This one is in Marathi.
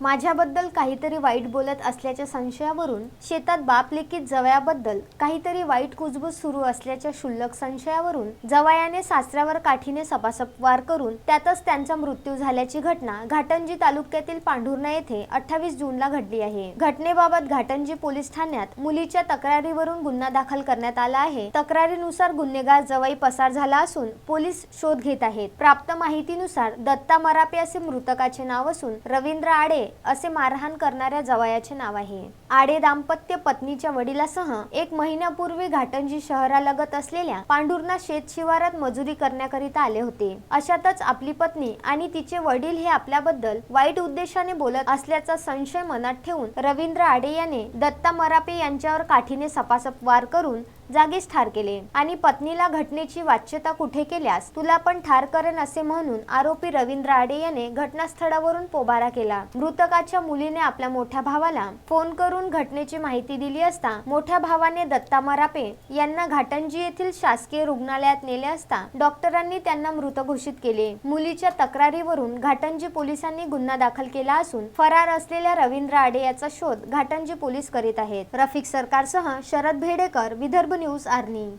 माझ्याबद्दल काहीतरी वाईट बोलत असल्याच्या संशयावरून शेतात बाप जवयाबद्दल काहीतरी वाईट कुजबूज सुरू असल्याच्या क्षुल्लक संशयावरून जवयाने सासऱ्यावर काठीने सपासप वार करून त्यातच त्यांचा मृत्यू झाल्याची घटना घाटंजी तालुक्यातील पांढुर्णा येथे अठ्ठावीस जूनला घडली आहे. घटनेबाबत घाटंजी पोलीस ठाण्यात मुलीच्या तक्रारीवरून गुन्हा दाखल करण्यात आला आहे. तक्रारीनुसार गुन्हेगार जवई पसार झाला असून पोलीस शोध घेत आहेत. प्राप्त माहितीनुसार दत्ता मरापे असे मृतकाचे नाव असून रवींद्र आडे असे मारहाण करणाऱ्या जवायाचे नाव आहे. आडे दाम्पत्य पत्नीच्या वडिलासह एक महिन्यापूर्वी घाटंजी शहरालगत असलेल्या पांढुर्णा शेत शिवारात मजुरी करण्याकरिता आले होते. अशातच आपली पत्नी आणि तिचे वडील हे आपल्याबद्दल वाईट उद्देशाने बोलत असल्याचा संशय मनात ठेवून रवींद्र आडे याने दत्ता मरापे यांच्यावर काठीने सपासप वार करून जागीच ठार केले. आणि पत्नीला घटनेची वाच्यता कुठे केल्यास तुला पण ठार करण असे म्हणून आरोपी रवींद्र आडे याने घटनास्थळावरून पोबारा केला. मृतकाच्या मुलीने आपल्या मोठ्या भावाला फोन करून घटनेची माहिती दिली असता मोठ्या भावाने दत्ता मरापे यांना घाटंजी येथील शासकीय रुग्णालयात नेले असता डॉक्टरांनी त्यांना मृत घोषित केले. मुलीच्या तक्रारीवरून घाटंजी पोलिसांनी गुन्हा दाखल केला असून फरार असलेल्या रवींद्र आडे याचा शोध घाटंजी पोलीस करीत आहेत. रफिक सरकारसह शरद भेडेकर विदर्भ ન્યૂઝ આર્ની.